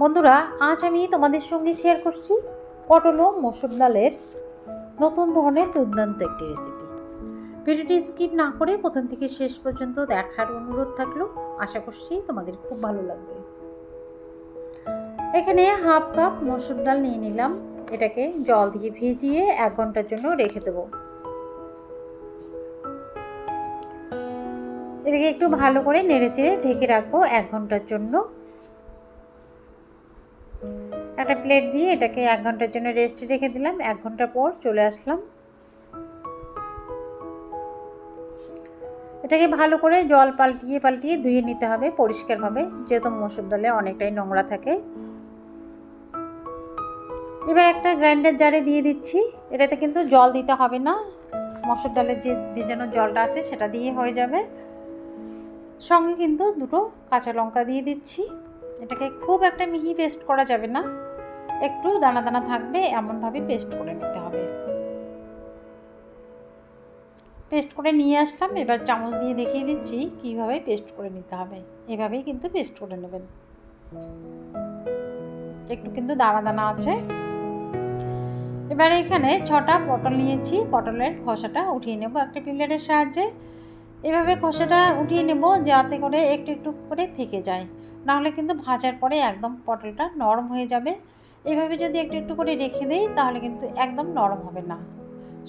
বন্ধুরা, আজ আমি তোমাদের সঙ্গে শেয়ার করছি পটল ও মসুর ডালের নতুন ধরনের দুর্দান্ত একটি রেসিপি ভিডিওটি স্কিপ না করে প্রথম থেকে শেষ পর্যন্ত দেখার অনুরোধ থাকল। আশা করছি তোমাদের খুব ভালো লাগবে। এখানে হাফ কাপ মসুর ডাল নিয়ে নিলাম। এটাকে জল দিয়ে ভিজিয়ে এক ঘণ্টার জন্য রেখে দেবো। এটাকে একটু ভালো করে নেড়ে চেড়ে ঢেকে রাখব এক ঘণ্টার জন্য। একটা প্লেট দিয়ে এটাকে এক ঘণ্টার জন্য রেস্টে রেখে দিলাম। এক ঘণ্টা পর চলে আসলাম। এটাকে ভালো করে জল পাল্টিয়ে পাল্টিয়ে ধুয়ে নিতে হবে পরিষ্কারভাবে, যেহেতু মসুর ডালে অনেকটাই নোংরা থাকে। এবার একটা গ্রাইন্ডার জারে দিয়ে দিচ্ছি। এটাতে কিন্তু জল দিতে হবে না। মসুর ডালের যে ভেজানো জলটা আছে সেটা দিয়ে হয়ে যাবে। সঙ্গে কিন্তু দুটো কাঁচা লঙ্কা দিয়ে দিচ্ছি। এটাকে খুব একটা মিহি পেস্ট করা যাবে না। একটু দানা দানা থাকবে, এমনভাবে পেস্ট করে নিতে হবে। পেস্ট করে নিয়ে আসলাম, এবার চামচ দিয়ে দেখিয়ে দিচ্ছি কীভাবে পেস্ট করে নিতে হবে। এভাবেই কিন্তু পেস্ট করে নেবেন। একটু কিন্তু দানা দানা আছে। এবার এখানে ছটা পটল নিয়েছি, পটলের খোসাটা উঠিয়ে নেব একটা পিলারের সাহায্যে। এভাবে খসাটা উঠিয়ে নেব যাতে করে একটু একটু করে থেকে যায়। নাহলে কিন্তু ভাজার পরে একদম পটলটা নরম হয়ে যাবে। এভাবে যদি একটু একটু করে রেখে দিই, তাহলে কিন্তু একদম নরম হবে না,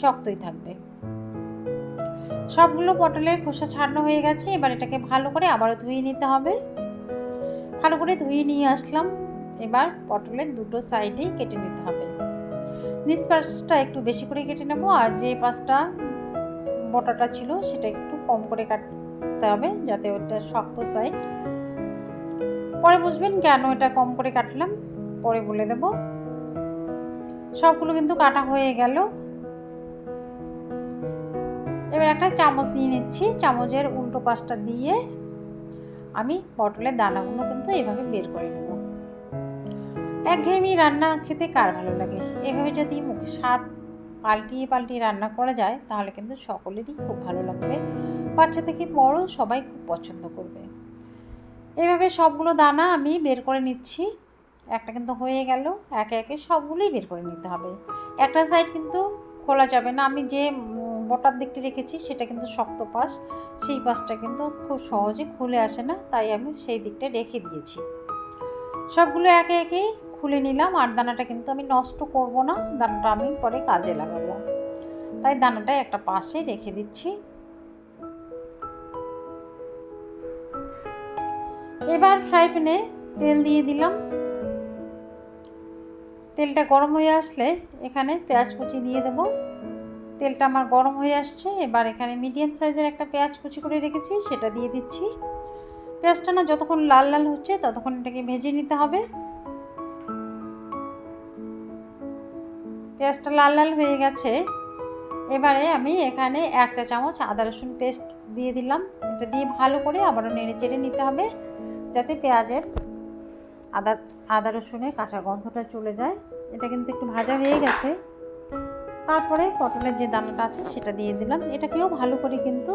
শক্তই থাকবে। সবগুলো পটলের খোসা ছাড়ানো হয়ে গেছে, এবার এটাকে ভালো করে আবারও ধুয়ে নিতে হবে। ভালো করে ধুয়ে নিয়ে আসলাম, এবার পটলের দুটো সাইডেই কেটে নিতে হবে। নিচ পাশটা একটু বেশি করে কেটে নেব, আর যে পাশটা বটাটা ছিল, সেটা একটু কম করে কাটতে হবে, যাতে ওটা শক্ত সাইড পরে বুঝবেন কেন এটা কম করে কাটলাম, পরে বলে দেব। সবগুলো কিন্তু কাটা হয়ে গেল। এবার একটা চামচ নিয়ে নিচ্ছি, চামচের উল্টো পাশটা দিয়ে আমি পটলের দানাগুলো কিন্তু এভাবে বের করে নেব। একঘেয়েমি রান্না খেতে কার ভালো লাগে? এভাবে যদি মুখে স্বাদ পাল্টিয়ে পাল্টিয়ে রান্না করা যায়, তাহলে কিন্তু সকলেরই খুব ভালো লাগবে। বাচ্চা থেকে বড় সবাই খুব পছন্দ করবে। এভাবে সবগুলো দানা আমি বের করে নিচ্ছি। একটা কিন্তু হয়ে গেল, একে একে সবগুলোই বের করে নিতে হবে। একটা সাইড কিন্তু খোলা যাবে না। আমি যে বটার দিকটি রেখেছি, সেটা কিন্তু শক্ত পাশ। সেই পাশটা কিন্তু খুব সহজে খুলে আসে না, তাই আমি সেই দিকটা রেখে দিয়েছি। সবগুলো একে একে খুলে নিলাম, আর দানাটা কিন্তু আমি নষ্ট করব না। দানাটা আমি পরে কাজে লাগাবো। তাই দানাটা একটা পাশে রেখে দিচ্ছি। এবার ফ্রাই প্যানে তেল দিয়ে দিলাম। তেলটা গরম হয়ে আসলে এখানে পেঁয়াজ কুচি দিয়ে দেবো। তেলটা আমার গরম হয়ে আসছে, এবার এখানে মিডিয়াম সাইজের একটা পেঁয়াজ কুচি করে রেখেছি, সেটা দিয়ে দিচ্ছি। পেঁয়াজটা না যতক্ষণ লাল লাল হচ্ছে ততক্ষণ এটাকে ভেজে নিতে হবে। পেঁয়াজটা লাল লাল হয়ে গেছে, এবারে আমি এখানে এক চা চামচ আদা রসুন পেস্ট দিয়ে দিলাম। এটা দিয়ে ভালো করে আবারও নেড়ে চেড়ে নিতে হবে। যাতে পেঁয়াজের আদা আদা রসুনের কাঁচা গন্ধটা চলে যায়। এটা কিন্তু একটু ভাজা হয়ে গেছে। তারপরে পটলের যে দানাটা আছে সেটা দিয়ে দিলাম। এটাকেও ভালো করে কিন্তু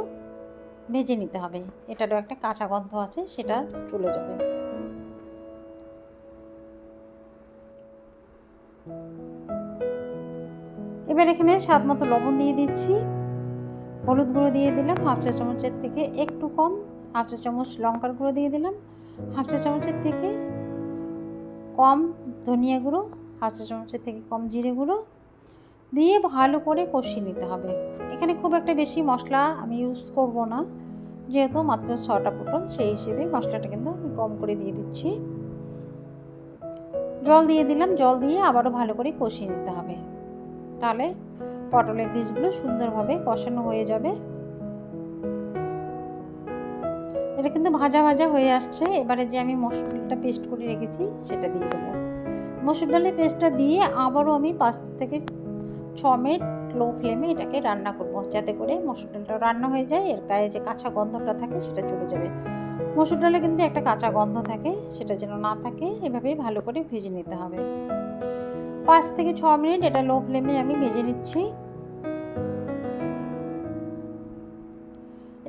ভেজে নিতে হবে। এটারও একটা কাঁচা গন্ধ আছে, সেটা চলে যাবে। এবার এখানে স্বাদ মতো লবণ দিয়ে দিচ্ছি। হলুদ গুঁড়ো দিয়ে দিলাম, হাফ চা চামচের থেকে একটু কম। হাফ চা চামচ লঙ্কার গুঁড়ো দিয়ে দিলাম। হাফ চা চামচের থেকে কম ধনিয়া গুঁড়ো, হাফ চা চামচের থেকে কম জিরে গুঁড়ো দিয়ে ভালো করে কষিয়ে নিতে হবে। এখানে খুব একটা বেশি মশলা আমি ইউজ করব না, যেহেতু মাত্র ছটা পটল সেই হিসেবে মশলাটা কিন্তু আমি কম করে দিয়ে দিচ্ছি। জল দিয়ে দিলাম, জল দিয়ে আবারও ভালো করে কষিয়ে নিতে হবে। তাহলে পটলের বীজগুলো সুন্দরভাবে কষানো হয়ে যাবে। এটা কিন্তু ভাজা ভাজা হয়ে আসছে। এবারে যে আমি মসুর ডালটা পেস্ট করে রেখেছি, সেটা দিয়ে দেবো। মসুর ডালের পেস্টটা দিয়ে আবারও আমি পাঁচ থেকে ছ মিনিট লো ফ্লেমে এটাকে রান্না করব, যাতে করে মসুর ডালটা রান্না হয়ে যায়, এর গায়ে যে কাঁচা গন্ধটা থাকে সেটা চলে যাবে। মসুর ডালে কিন্তু একটা কাঁচা গন্ধ থাকে, সেটা যেন না থাকে, এভাবেই ভালো করে ভেজে নিতে হবে। পাঁচ থেকে ছ মিনিট এটা লো ফ্লেমে আমি ভেজে নিচ্ছি।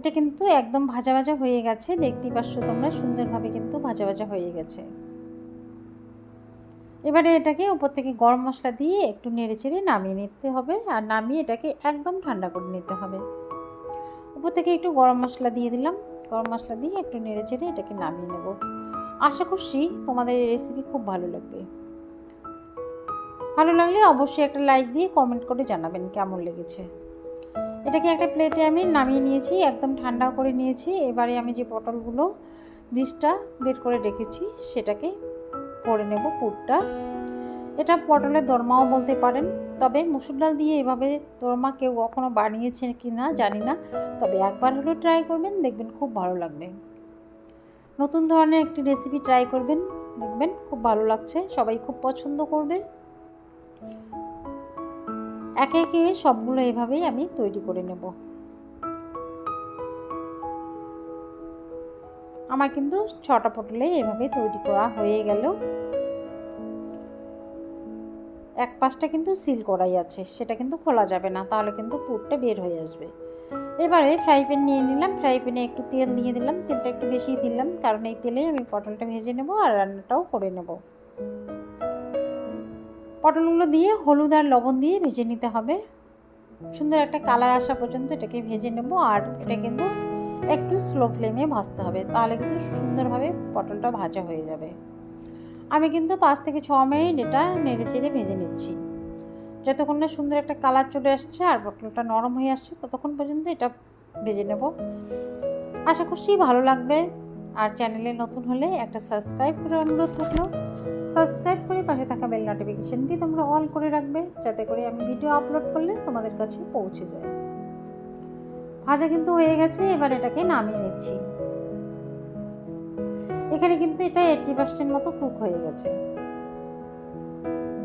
এটা কিন্তু একদম ভাজা ভাজা হয়ে গেছে। দেখতেই পাচ্ছ তোমরা, সুন্দরভাবে কিন্তু ভাজা ভাজা হয়ে গেছে। এবারে এটাকে উপর থেকে গরম মশলা দিয়ে একটু নেড়ে চেড়ে নামিয়ে নিতে হবে। আর নামিয়ে এটাকে একদম ঠান্ডা করে নিতে হবে। উপর থেকে একটু গরম মশলা দিয়ে দিলাম। গরম মশলা দিয়ে একটু নেড়ে চেড়ে এটাকে নামিয়ে নেব। আশা করছি তোমাদের এই রেসিপি খুব ভালো লাগবে। ভালো লাগলে অবশ্যই একটা লাইক দিয়ে কমেন্ট করে জানাবেন কেমন লেগেছে। এটাকে একটা প্লেটে আমি নামিয়ে নিয়েছি, একদম ঠান্ডা করে নিয়েছি। এবারে আমি যে পটলগুলো, বীজটা বের করে রেখেছি, সেটাকে করে নেব পুরটা। এটা পটলের দরমাও বলতে পারেন, তবে মুসুর ডাল দিয়ে এভাবে দরমা কেউ কখনো বানিয়েছে কি না জানি না, তবে একবার হলেও ট্রাই করবেন, দেখবেন খুব ভালো লাগবে। নতুন ধরনের একটি রেসিপি ট্রাই করবেন, দেখবেন খুব ভালো লাগছে, সবাই খুব পছন্দ করবে। একে একে সবগুলো এভাবেই আমি তৈরি করে নেব। আমার কিন্তু ছটা পটলে এভাবে তৈরি করা হয়ে গেল। এক পাশটা কিন্তু সিল করাই আছে, সেটা কিন্তু খোলা যাবে না, তাহলে কিন্তু পুরটা বের হয়ে আসবে। এবারে ফ্রাই প্যান নিয়ে নিলাম, ফ্রাই প্যানে একটু তেল দিয়ে দিলাম, তেলটা একটু বেশি দিলাম, কারণ এই তেলেই আমি পটলটা ভেজে নেব আর রান্নাটাও করে নেব। পটলগুলো দিয়ে হলুদ আর লবণ দিয়ে ভেজে নিতে হবে। সুন্দর একটা কালার আসা পর্যন্ত এটাকে ভেজে নেব আর এটা কিন্তু একটু স্লো ফ্লেমে ভাজতে হবে, তাহলে কিন্তু সুন্দরভাবে পটলটা ভাজা হয়ে যাবে। আমি কিন্তু পাঁচ থেকে ছ মিনিট এটা নেড়ে চেড়ে ভেজে নিচ্ছি। যতক্ষণ না সুন্দর একটা কালার চলে আসছে আর পটলটা নরম হয়ে আসছে, ততক্ষণ পর্যন্ত এটা ভেজে নেব। আশা করছি ভালো লাগবে। আর চ্যানেলে নতুন হলে একটা সাবস্ক্রাইব করে অনুরোধ থাকল সাবস্ক্রাইব করে পাশে থাকা বেল নোটিফিকেশানটি তোমরা অল করে রাখবে, যাতে করে আমি ভিডিও আপলোড করলে তোমাদের কাছে পৌঁছে যায়। ভাজা কিন্তু হয়ে গেছে, এবার এটাকে নামিয়ে নিচ্ছি। এখানে কিন্তু এটা এইটটি পার্সেন্ট মতো কুক হয়ে গেছে।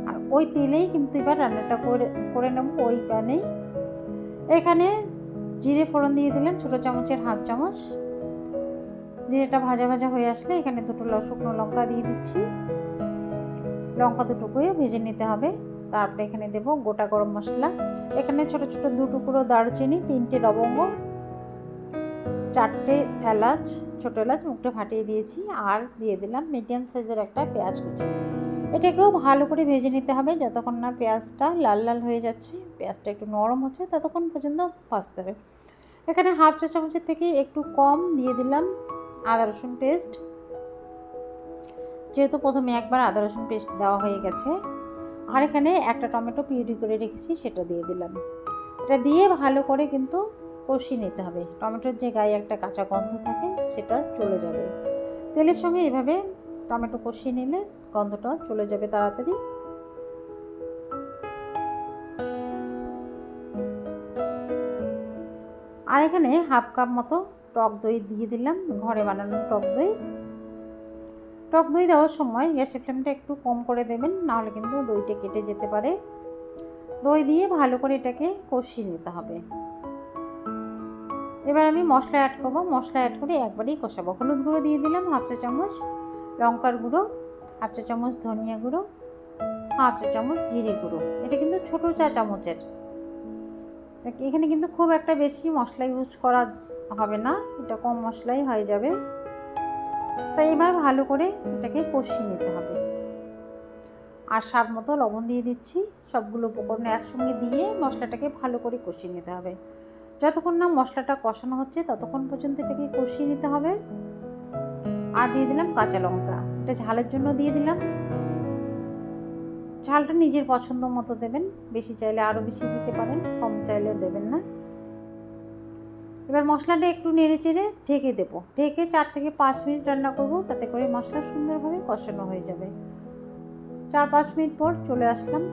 আর ওই তেলেই কিন্তু এবার রান্নাটা করে করে নেব, ওই প্যানেই। এখানে জিরে ফোড়ন দিয়ে দিলাম, ছোটো চামচের হাফ চামচ। জিরেটা ভাজা ভাজা হয়ে আসলে এখানে দুটো শুকনো লঙ্কা দিয়ে দিচ্ছি। লঙ্কা দুটুকুও ভেজে নিতে হবে। তারপরে এখানে দেব গোটা গরম মশলা। এখানে ছোট ছোট দু টুকরো দারচিনি, তিনটে লবঙ্গ, চারটে এলাচ, ছোটো এলাচ মুখটা ফাটিয়ে দিয়েছি আর দিয়ে দিলাম মিডিয়াম সাইজের একটা পেঁয়াজ কুচি। এটাকেও ভালো করে ভেজে নিতে হবে যতক্ষণ না পেঁয়াজটা লাল লাল হয়ে যাচ্ছে, পেঁয়াজটা একটু নরম হচ্ছে ততক্ষণ পর্যন্ত ভাজতে হবে। এখানে হাফ চা চামচের থেকে একটু কম দিয়ে দিলাম আদা রসুন পেস্ট যেহেতু প্রথমে একবার আদা রসুন পেস্ট দেওয়া হয়ে গেছে, আর এখানে একটা টমেটো পিউরি করে রেখেছি, সেটা দিয়ে দিলাম। এটা দিয়ে ভালো করে কিন্তু কষিয়ে নিতে হবে। টমেটোর যে গায়ে একটা কাঁচা গন্ধ থাকে, সেটা চলে যাবে। তেলের সঙ্গে এভাবে টমেটো কষিয়ে নিলে গন্ধটা চলে যাবে তাড়াতাড়ি। আর এখানে হাফ কাপ মতো টক দই দিয়ে দিলাম, ঘরে বানানো টক দই। টক দই দেওয়ার সময় গ্যাসের ফ্লেমটা একটু কম করে দেবেন, নাহলে কিন্তু দইটা কেটে যেতে পারে। দই দিয়ে ভালো করে এটাকে কষিয়ে নিতে হবে। এবার আমি মশলা অ্যাড করব। মশলা অ্যাড করে একবারেই কষাবো। হলুদ গুঁড়ো দিয়ে দিলাম হাফ চা চামচ, লঙ্কার গুঁড়ো, হাফ চা চামচ ধনিয়া গুঁড়ো, হাফ চা চামচ জিরে গুঁড়ো। এটা কিন্তু ছোটো চা চামচের। এখানে কিন্তু খুব একটা বেশি মশলা ইউজ করা হবে না। এটা কম মশলাই হয়ে যাবে। তাই এবার ভালো করে এটাকে কষিয়ে নিতে হবে। আর স্বাদ মতো লবণ দিয়ে দিচ্ছি। সবগুলো উপকরণ একসঙ্গে দিয়ে মশলাটাকে ভালো করে কষিয়ে নিতে হবে। যতক্ষণ না মশলাটা কষানো হচ্ছে ততক্ষণ পর্যন্ত এটাকে কষিয়ে নিতে হবে। আর দিয়ে দিলাম কাঁচা লঙ্কা। এটা ঝালের জন্য দিয়ে দিলাম। ঝালটা নিজের পছন্দ মতো দেবেন। বেশি চাইলে আরও বেশি দিতে পারেন, কম চাইলে দেবেন না। এবার মশলাটা একটু নেড়ে চেড়ে ঢেকে দেবো। ঢেকে চার থেকে পাঁচ মিনিট রান্না করব, তাতে করে মশলা সুন্দরভাবে কষানো হয়ে যাবে। চার পাঁচ মিনিট পর চলে আসলাম।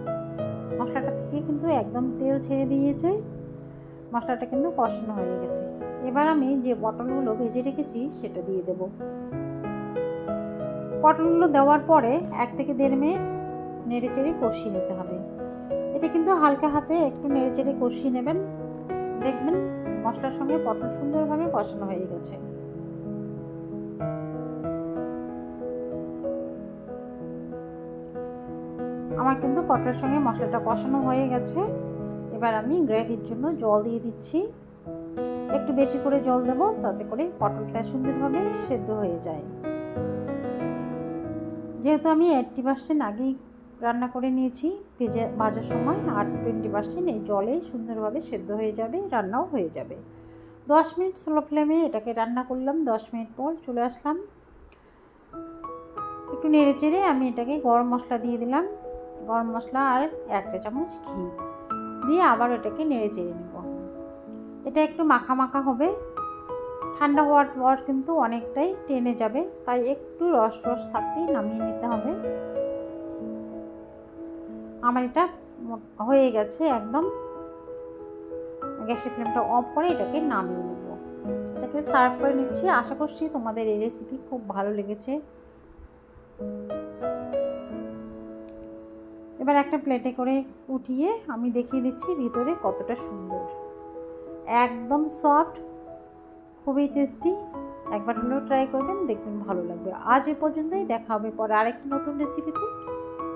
মশলাটা থেকে কিন্তু একদম তেল ছেড়ে দিয়েছে। মশলাটা কিন্তু কষানো হয়ে গেছে। এবার আমি যে পটলগুলো ভেজে রেখেছি, সেটা দিয়ে দেব। পটলগুলো দেওয়ার পরে এক থেকে দেড় মিনিট নেড়ে চেড়ে কষিয়ে নিতে হবে। এটা কিন্তু হালকা হাতে একটু নেড়ে চেড়ে কষিয়ে নেবেন। দেখবেন মশলার সঙ্গে পটল সুন্দরভাবে কষানো হয়ে গেছে। আমার কিন্তু পটলের সঙ্গে মশলাটা কষানো হয়ে গেছে। এবার আমি গ্রেভির জন্য জল দিয়ে দিচ্ছি। একটু বেশি করে জল দেব, তাতে করে পটলটা সুন্দরভাবে সেদ্ধ হয়ে যায়। যেহেতু আমি এইটটি পার্সেন্ট আগেই রান্না করে নিয়েছি। ভেজে ভাজার সময় আর টোয়েন্টি পার্সেন্ট এই জলে সুন্দরভাবে সেদ্ধ হয়ে যাবে, রান্নাও হয়ে যাবে। দশ মিনিট স্লো ফ্লেমে এটাকে রান্না করলাম। দশ মিনিট পর চলে আসলাম। একটু নেড়ে চেড়ে আমি এটাকে গরম মশলা দিয়ে দিলাম। গরম মশলা আর এক চা চামচ ঘি দিয়ে আবার এটাকে নেড়ে চেড়ে নেব। এটা একটু মাখা মাখা হবে। ঠান্ডা হওয়ার পর কিন্তু অনেকটাই টেনে যাবে, তাই একটু রস রস থাকতেই নামিয়ে নিতে হবে। আমার এটা হয়ে গেছে একদম। গ্যাসের ফ্লেমটা অফ করে এটাকে নামিয়ে নেব। এটাকে সার্ভ করে নিচ্ছি। আশা করছি তোমাদের এই রেসিপি খুব ভালো লেগেছে। এবার একটা প্লেটে করে উঠিয়ে আমি দেখিয়ে দিচ্ছি ভিতরে কতটা সুন্দর। একদম সফট খুবই টেস্টি একবার হলেও ট্রাই করবেন, দেখবেন ভালো লাগবে। আজ এ পর্যন্তই, দেখা হবে পরে আরেকটি নতুন রেসিপিতে